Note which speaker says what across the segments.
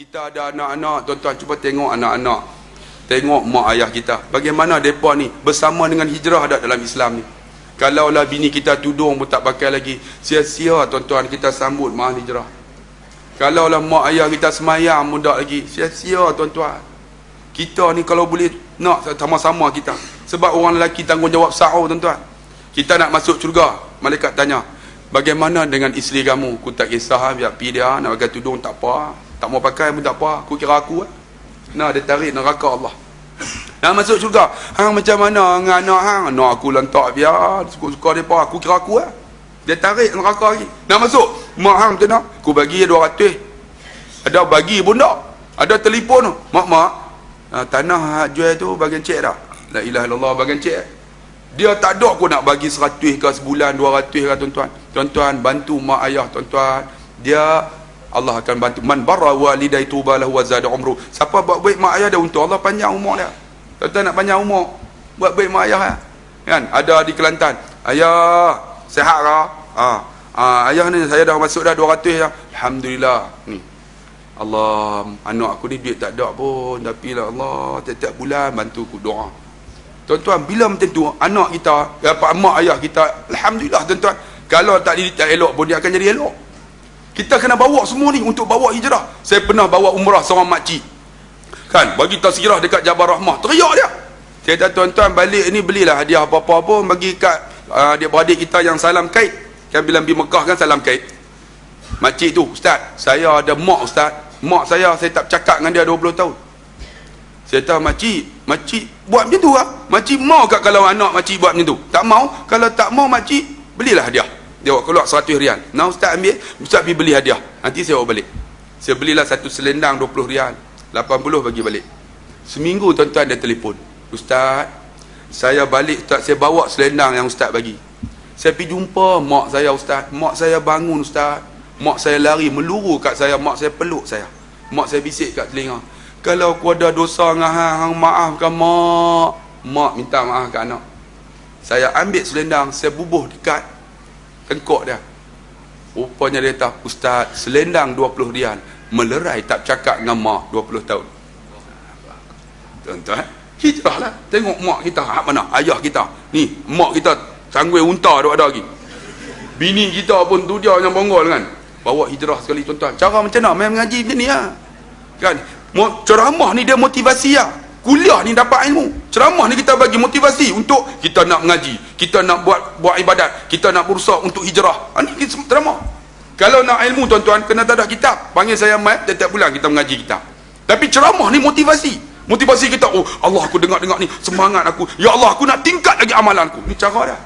Speaker 1: Kita ada anak-anak, tuan-tuan cuba tengok anak-anak. Tengok mak ayah kita. Bagaimana mereka ni bersama dengan hijrah ada dalam Islam ni. Kalaulah bini kita tudung pun tak pakai lagi. Sia-sia tuan-tuan kita sambut mak hijrah. Kalaulah mak ayah kita semayang tak lagi. Sia-sia tuan-tuan. Kita ni kalau boleh nak sama-sama kita. Sebab orang lelaki tanggungjawab sa'u tuan-tuan. Kita nak masuk syurga. Malaikat tanya. Bagaimana dengan isteri kamu? Aku tak kisah biar pergi dia. Nak pakai tudung tak apa. Tak mau pakai pun tak apa. Aku kira aku eh. Nah, dia tarik neraka Allah. Nak masuk syurga. Hang macam mana dengan anak hang? Nak aku lentak biar. Suka-suka dia apa. Aku kira aku eh. Dia tarik neraka lagi. Nak masuk. Mak hang macam mana? Aku bagi dia 200. Ada bagi pun tak. Ada telefon tu. Mak, mak. Uh, tanah jual tu bagian cek tak? La ilaha illallah bagian cek. Dia tak ada aku nak bagi 100 ke sebulan 200 ke tuan-tuan. Tuan-tuan bantu mak ayah tuan-tuan. Dia Allah akan bantu. Man barra walidai tuba lahu wa zada umru. Siapa buat baik mak ayah dia untuk Allah panjang umur dia. Tuan nak panjang umur? Buat baik mak ayah kan? Ada di Kelantan. Ayah sehat ke? Ha. ha. ayah ni saya dah masuk dah 200 ya alhamdulillah. Ni. Allah anak aku ni duit tak ada pun. Tapi lah Allah tiap-tiap bulan bantu aku doa. Tuan-tuan bila macam tu anak kita apa mak ayah kita alhamdulillah tuan-tuan. Kalau tak dididik elok pun dia akan jadi elok kita kena bawa semua ni untuk bawa hijrah. Saya pernah bawa umrah seorang makcik. Kan, bagi tazkirah dekat Jabal Rahmah. Teriak dia. Saya kata, tuan-tuan balik ni belilah hadiah apa-apa pun bagi kat uh, dia beradik kita yang salam kait. Kan bila pergi Mekah kan salam kait. Makcik tu, ustaz, saya ada mak ustaz. Mak saya, saya tak cakap dengan dia 20 tahun. Saya kata, makcik, makcik buat macam tu lah. Makcik mau kat kalau anak makcik buat macam tu? Tak mau. Kalau tak mau makcik, belilah hadiah. Dia bawa keluar 100 rial. Nah ustaz ambil, ustaz pergi beli hadiah. Nanti saya bawa balik. Saya belilah satu selendang 20 rial. 80 bagi balik. Seminggu tuan-tuan dia telefon. Ustaz, saya balik ustaz, saya bawa selendang yang ustaz bagi. Saya pergi jumpa mak saya ustaz. Mak saya bangun ustaz. Mak saya lari meluru kat saya, mak saya peluk saya. Mak saya bisik kat telinga. Kalau aku ada dosa dengan hang, hang maafkan mak. Mak minta maaf kat anak. Saya ambil selendang, saya bubuh dekat tengkok dia. Rupanya dia kata ustaz selendang 20 rial. Melerai tak cakap dengan mak 20 tahun. Tuan-tuan hijrah lah. Tengok mak kita hak mana? Ayah kita. Ni mak kita sanggui unta duk ada lagi. Bini kita pun tu dia yang bonggol kan. Bawa hijrah sekali tuan-tuan. Cara macam mana? Main mengaji macam ni lah. Kan? Ceramah ni dia motivasi lah kuliah ni dapat ilmu. Ceramah ni kita bagi motivasi untuk kita nak mengaji kita nak buat buat ibadat kita nak berusaha untuk hijrah. Ha, ni kita ceramah. Kalau nak ilmu tuan-tuan kena tak ada kitab. Panggil saya mat setiap bulan kita mengaji kitab. Tapi ceramah ni motivasi. Motivasi kita oh Allah aku dengar-dengar ni. Semangat aku. Ya Allah aku nak tingkat lagi amalan aku ni cara dia.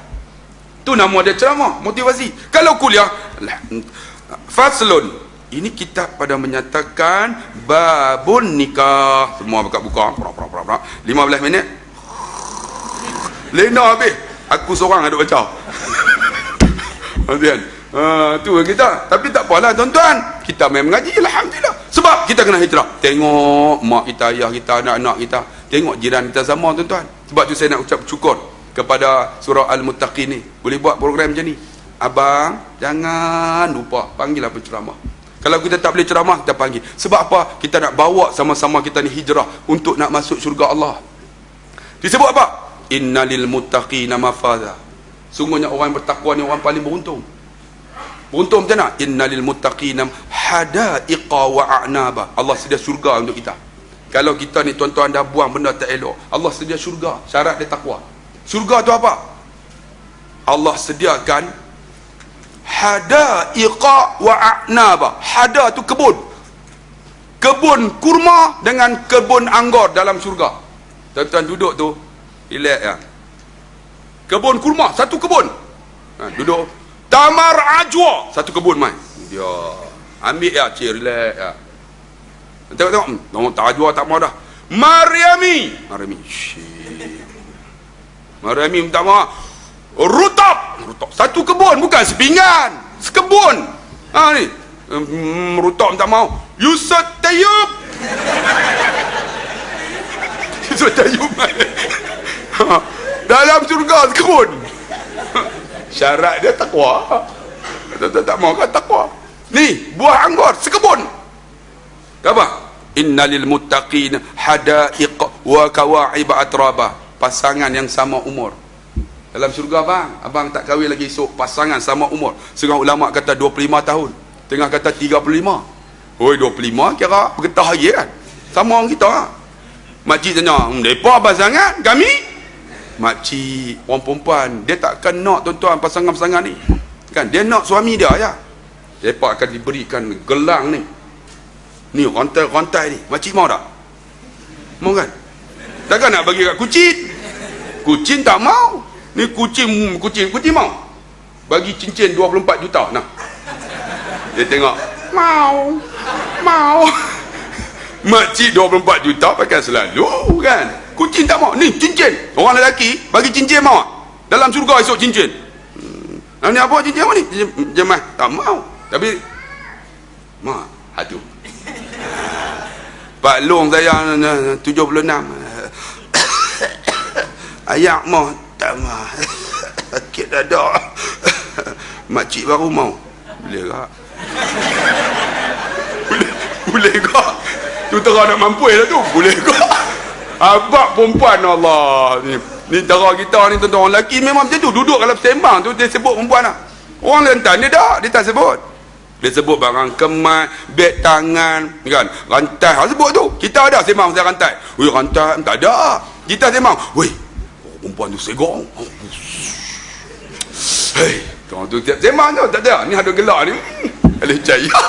Speaker 1: Tu nama dia ceramah motivasi. Kalau kuliah faslun ini kitab pada menyatakan babun nikah. Semua buka buka. Pra, pra, pra, pra. 15 minit. Lena habis. Aku seorang ada baca. Kemudian. Uh, tu kita. Tapi tak apalah tuan-tuan. Kita main mengaji. Alhamdulillah. Sebab kita kena hijrah. Tengok mak kita, ayah kita, anak-anak kita. Tengok jiran kita sama tuan-tuan. Sebab tu saya nak ucap syukur kepada surah Al-Muttaqin ni. Boleh buat program macam ni. Abang, jangan lupa panggillah penceramah. Kalau kita tak boleh ceramah, kita panggil. Sebab apa? Kita nak bawa sama-sama kita ni hijrah untuk nak masuk syurga Allah. Disebut apa? Innalil muttaqina mafaza. Sungguhnya orang yang bertakwa ni orang paling beruntung. Beruntung macam mana? Innalil muttaqina hadaiqa wa a'naba. Allah sedia syurga untuk kita. Kalau kita ni tuan-tuan dah buang benda tak elok, Allah sedia syurga. Syarat dia takwa. Syurga tu apa? Allah sediakan hadaiqa wa a'naba. Hada tu kebun. Kebun kurma dengan kebun anggur dalam syurga. Tuan-tuan duduk tu relax ya. Kebun kurma satu kebun. Ha, duduk. Tamar ajwa satu kebun mai. Dia ambil ya cik relax ya. Tengok tengok. Tengok tak ajwa tak mau dah mariami mariami mariami minta maaf. Rutab. Rutab. Satu kebun bukan sepinggan. Sekebun. Ha ni. Hmm, rutab tak mau. Yusuf Tayyub. Yusuf Tayyub. Ha. Dalam surga sekebun. Syarat dia takwa. Tak, tak, tak mau kan takwa. Ni, buah anggur sekebun. Apa? innalil muttaqin hadaiq wa kawa'ib atraba pasangan yang sama umur dalam syurga bang abang tak kahwin lagi esok. Pasangan sama umur. Setengah ulama kata 25 tahun. Tengah kata 35 oi 25 kira bergetah lagi kan? Sama orang kita lah. makcik tanya hmm, mereka pasangan kami? Makcik orang perempuan dia takkan nak tuan-tuan pasangan-pasangan ni. Kan? Dia nak suami dia ya. Mereka akan diberikan gelang ni. Ni rantai-rantai ni. Makcik mau tak? Mau kan? Takkan nak bagi kat kucing? Kucing tak mau ni kucing kucing kucing mau bagi cincin 24 juta. Nah. Dia tengok mau mau makcik 24 juta pakai selalu kan? Kucing tak mau ni cincin. Orang lelaki bagi cincin mau dalam surga esok cincin. Hmm. ni apa cincin apa ni? Jemaah tak mau tapi mak aduh. Pak Long saya 76 ayak mau tak mau sakit dada makcik baru mau boleh tak boleh boleh tak tu terang nak mampu lah tu boleh tak Abang perempuan Allah ni. Ni cara kita ni tuan-tuan orang lelaki memang macam tu. Duduk kalau sembang tu dia sebut perempuan lah. Orang lantan dia tak. Dia tak sebut. Dia sebut barang kemat, beg tangan, kan? Rantai. Ha, sebut tu. Kita ada sembang pasal rantai. Weh rantai. Tak ada. Kita sembang. Weh. Perempuan tu segong. Hei. Tuan tu tiap sembang tu. Tak ada. Ni ada gelak ni. Alih jaya.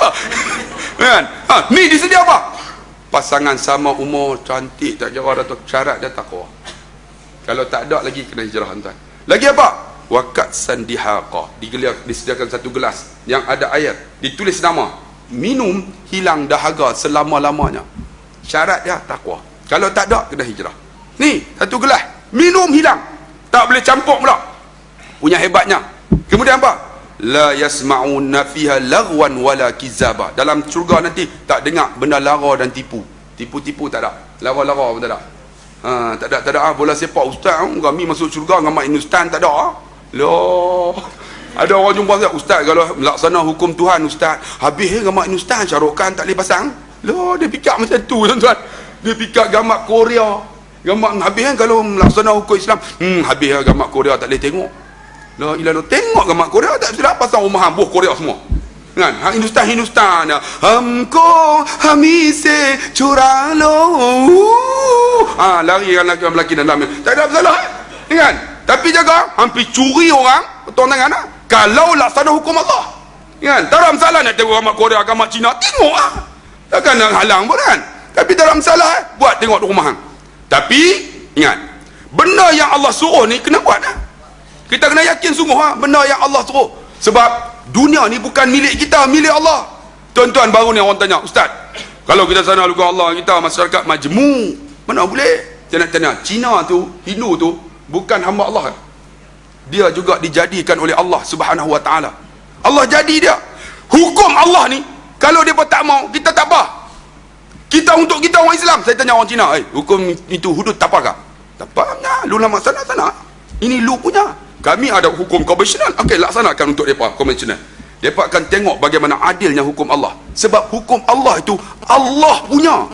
Speaker 1: kan? Ha, ni disedia apa? pasangan sama umur cantik tak kira tu syarat dia takwa kalau tak ada lagi kena hijrah tuan lagi apa wakat sandihaqa digelar disediakan satu gelas yang ada air ditulis nama minum hilang dahaga selama-lamanya syarat dia takwa kalau tak ada kena hijrah ni satu gelas minum hilang. Tak boleh campur pula. Punya hebatnya. Kemudian apa? La yasma'una fiha lagwan wala kizaba. Dalam syurga nanti tak dengar benda lara dan tipu. Tipu-tipu tak ada. Lara-lara pun tak ada. Ha, tak ada tak ada. Ah, bola sepak ustaz kami masuk syurga dengan mak inustan tak ada ah. loh. Ada orang jumpa saya ustaz kalau melaksana hukum Tuhan ustaz habis dengan mak inustan syarokan tak boleh pasang. Loh dia fikir macam tu tuan-tuan. Dia fikir gambar Korea gambar habis kan kalau melaksana hukum Islam hmm habis gambar Korea tak boleh tengok La ilaha tengok ke mak Korea tak sudah pasal rumah buah Korea semua. Kan? Hang Hindustan Hindustan. Hamko hamise curalo. Ah lari kan laki laki dalam. Tak ada masalah. Kan? Tapi jaga hampir curi orang tuan tangan ah. Kalau laksana hukum Allah. Kan? Tak ada masalah nak tengok mak Korea mak Cina. Tengok ah. Takkan nak halang pun kan? Tapi tak ada masalah eh. Buat tengok rumah hang. Tapi ingat. Benda yang Allah suruh ni kena buat ah. Kita kena yakin sungguh ha, benda yang Allah suruh. Sebab dunia ni bukan milik kita, milik Allah. Tuan-tuan baru ni orang tanya, Ustaz, kalau kita sana luka Allah, kita masyarakat majmu, mana boleh? Saya nak tanya, Cina tu, Hindu tu, bukan hamba Allah kan? Dia juga dijadikan oleh Allah subhanahu wa ta'ala. Allah jadi dia. Hukum Allah ni, kalau dia tak mau, kita tak apa. Kita untuk kita orang Islam. Saya tanya orang Cina, eh, hukum itu hudud kah? Tak apa, lu nama sana, sana. Ini lu punya. Kami ada hukum konvensional. Okey laksanakan untuk mereka konvensional. Mereka akan tengok bagaimana adilnya hukum Allah. Sebab hukum Allah itu Allah punya.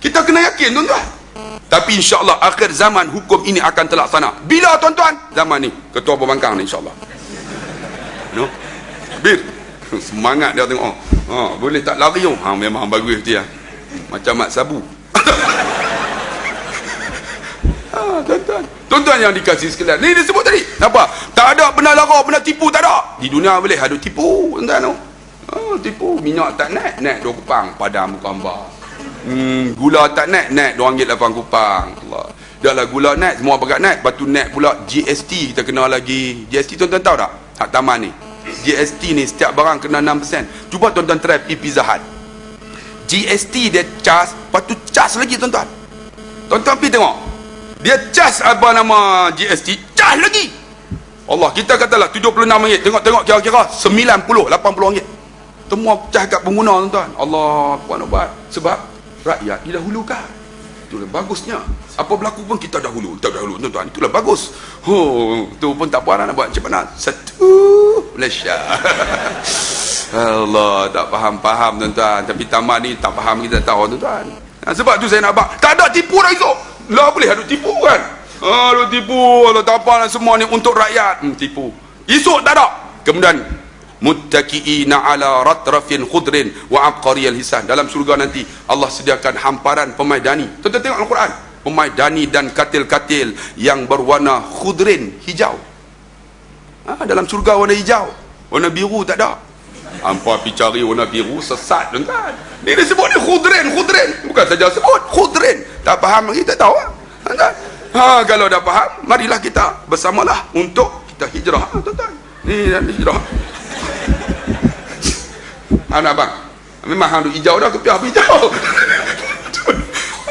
Speaker 1: Kita kena yakin tuan-tuan. Tapi insyaAllah akhir zaman hukum ini akan terlaksana. Bila tuan-tuan? Zaman ni. Ketua pembangkang ni insyaAllah. No? bir semangat dia tengok. Ha, boleh tak lari ha, memang bagus dia macam mat sabu ha, tuan-tuan yang dikasih sekalian. Ni disebut tadi. Apa? Tak ada benar lara, benar tipu tak ada. Di dunia boleh ada tipu, tuan-tuan. Oh, tipu minyak tak naik, naik dua kupang padam muka hamba. Hmm, gula tak naik, naik dua ringgit lapan kupang. Allah. Dah lah gula naik, semua bagat naik. Batu naik pula GST kita kena lagi. GST tuan-tuan tahu tak? Hak taman ni. GST ni setiap barang kena 6%. Cuba tuan-tuan try pergi Pizza Hut. GST dia cas, patu cas lagi tuan-tuan. Tuan-tuan pergi tengok. Dia cas apa nama GST cas lagi. Allah kita katalah 76 ringgit. Tengok-tengok kira-kira 90 80 ringgit. Semua cas kat pengguna tuan-tuan. Allah puan ubat. Sebab rakyat didahulukan itulah bagusnya. Apa berlaku pun kita dahulu kita dahulu tuan-tuan. Itulah bagus. Oh tu pun tak apa nak buat macam mana? Satu. Malaysia. Allah tak faham-faham tuan-tuan. Tapi tamat ni tak faham kita tahu tuan-tuan. Ha, sebab tu saya nak bak tak ada tipu dah esok. Lah boleh ada tipu kan? Ha, ada tipu. Allah tak apa lah semua ni untuk rakyat. Hmm, tipu. Esok tak ada. Kemudian muttaqiina ala ratrafin khudrin wa aqariyal hisan dalam surga nanti Allah sediakan hamparan pemaidani tuan-tuan tengok al-Quran. Pemaidani dan katil-katil yang berwarna khudrin hijau. Ha, dalam surga warna hijau. Warna biru tak ada. Hampa pergi cari warna biru sesat tuan-tuan. Ni dia sebut ni khudrin khudrin. Bukan saja sebut khudrin. Tak faham lagi tak tahu tuan-tuan. Ha, kalau dah faham marilah kita bersamalah untuk kita hijrah tuan-tuan. Ni hijrah anak bang? Memang hang hijau dah kepiah hijau.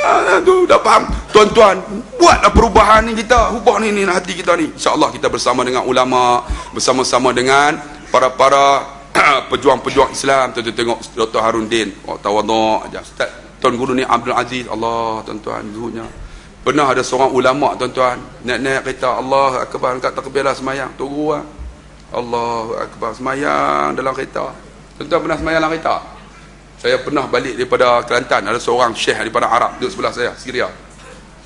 Speaker 1: Ah, tu dah faham. Tuan-tuan buatlah perubahan ni kita. Ubah ni ni hati kita ni. Insyaallah kita bersama dengan ulama bersama-sama dengan para-para pejuang-pejuang Islam. Tuan-tuan tengok Dr. Harun Din. Oh, tawaduk. Ustaz. Tuan Guru ni Abdul Aziz. Allah tuan-tuan zuhudnya pernah ada seorang ulama tuan-tuan. Naik-naik kereta Allah akbar. Angkat takbirlah semayang. Tu guru lah. Allah akbar semayang dalam kereta Tuan-tuan pernah semayang dalam kereta? Saya pernah balik daripada Kelantan, ada seorang syekh daripada Arab duduk sebelah saya, Syria.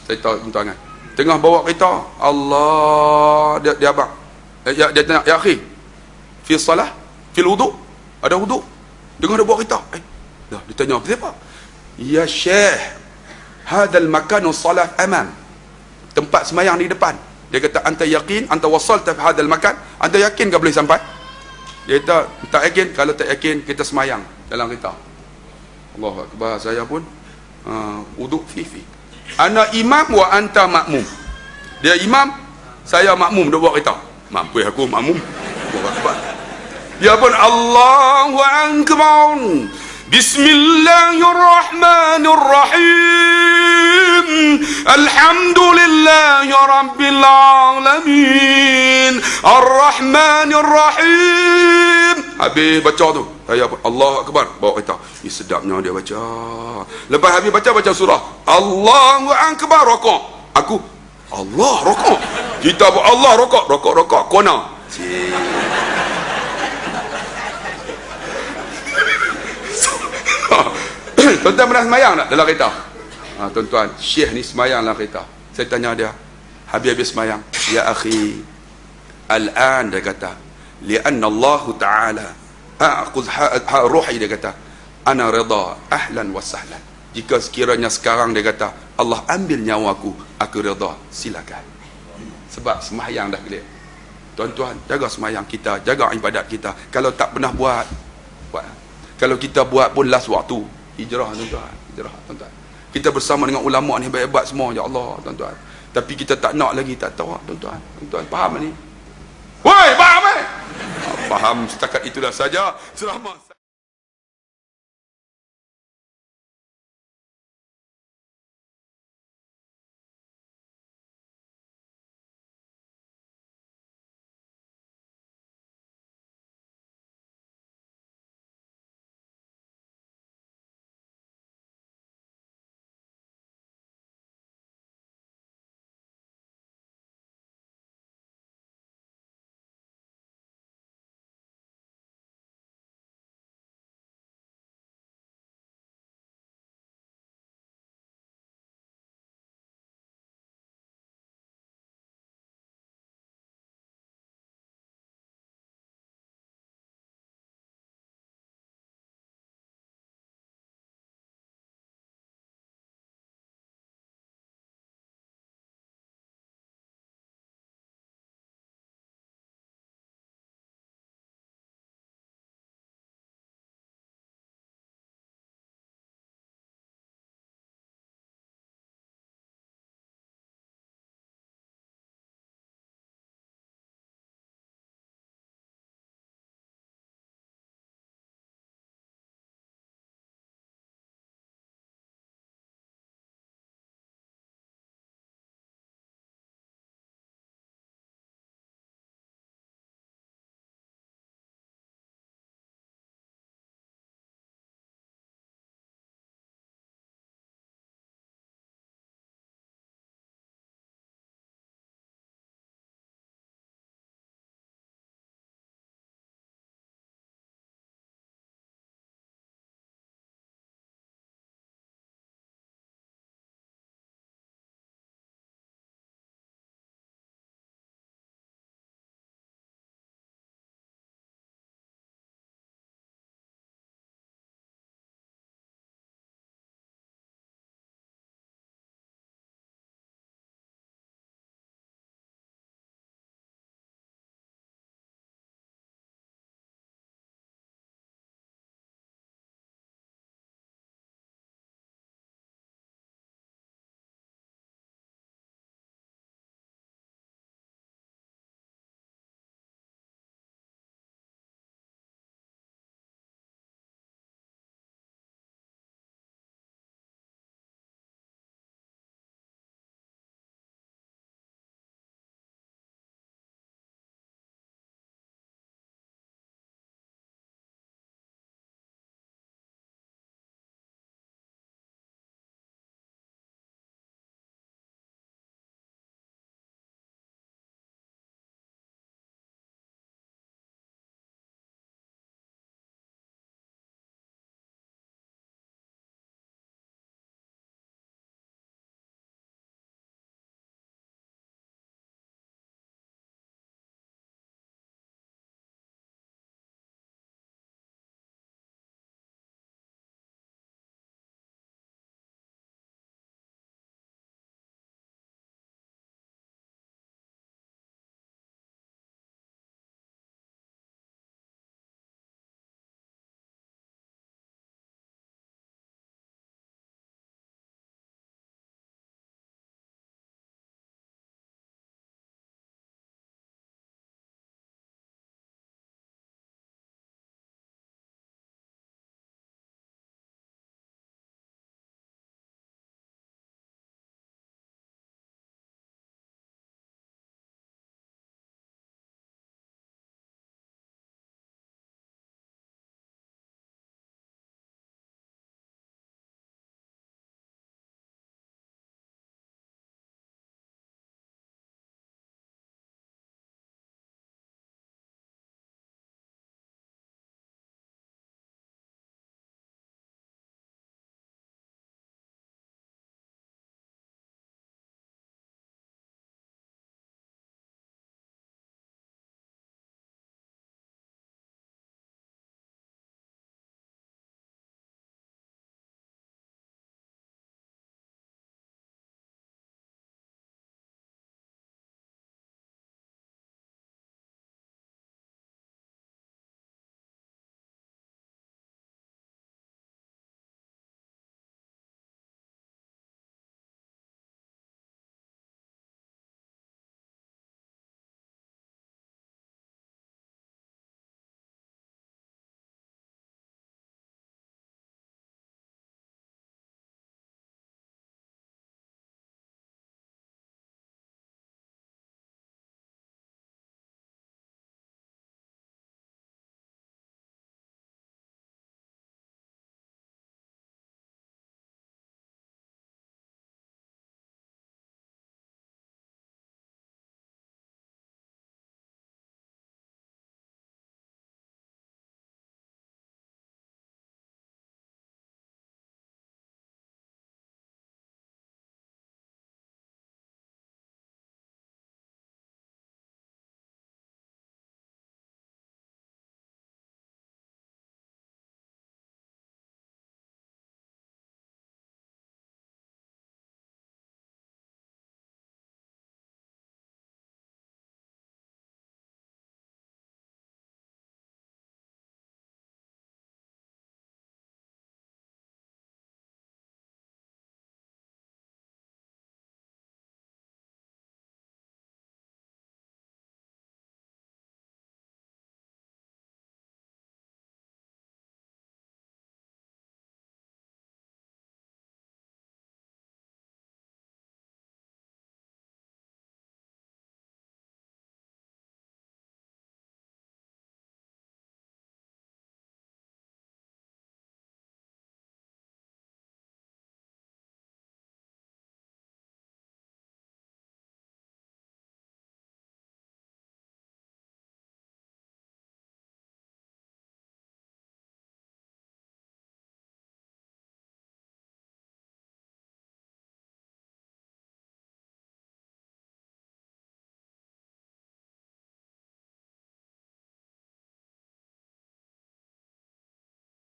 Speaker 1: Saya tahu tuan-tuan kan. Tengah bawa kereta, Allah dia dia abang. Eh, ya, dia tanya, "Ya akhi, fi salah? Fi wudu? Ada wudu?" Dengar dia bawa kereta. Eh, dah dia tanya, "Kenapa?" "Ya syekh, hadzal makanu salat amam." Tempat semayang di depan. Dia kata, "Anta yakin anta wasalta fi hadzal makan? Anta yakin kau boleh sampai?" Dia kata, tak yakin. Kalau tak yakin, kita semayang dalam kereta. Allah Akbar. Saya pun uh, uduk fifi. Ana imam wa anta makmum. Dia imam, saya makmum. Dia buat kereta. Mampu aku makmum. Allah Akbar. Dia pun Allahu Akbar. Bismillahirrahmanirrahim. Alhamdulillah ya rabbil alamin. Ar-Rahmanirrahim. Habis baca tu. Saya Allah Akbar bawa kereta. Ini sedapnya dia baca. Lepas habis baca baca surah. Allahu Akbar rokok. Aku Allah rokok. Kita buat Allah rokok, rokok rokok kona. tuan-tuan pernah semayang tak dalam kereta? Ha, tuan-tuan, syekh ni semayang dalam kereta. Saya tanya dia, habis-habis semayang. Ya akhi, al-an dia kata, li'anna Allah Ta'ala a'quz ruhi dia kata, ana rida ahlan wa sahlan. Jika sekiranya sekarang dia kata, Allah ambil nyawaku, aku rida, silakan. Sebab semayang dah clear. Tuan-tuan, jaga semayang kita, jaga ibadat kita. Kalau tak pernah buat, buat. Kalau kita buat pun last waktu, hijrah tuan-tuan hijrah tuan-tuan kita bersama dengan ulama ni hebat-hebat semua ya Allah tuan-tuan tapi kita tak nak lagi tak tahu. Tuan-tuan tuan-tuan faham ni? Woi faham eh? Faham setakat itulah saja. Selamat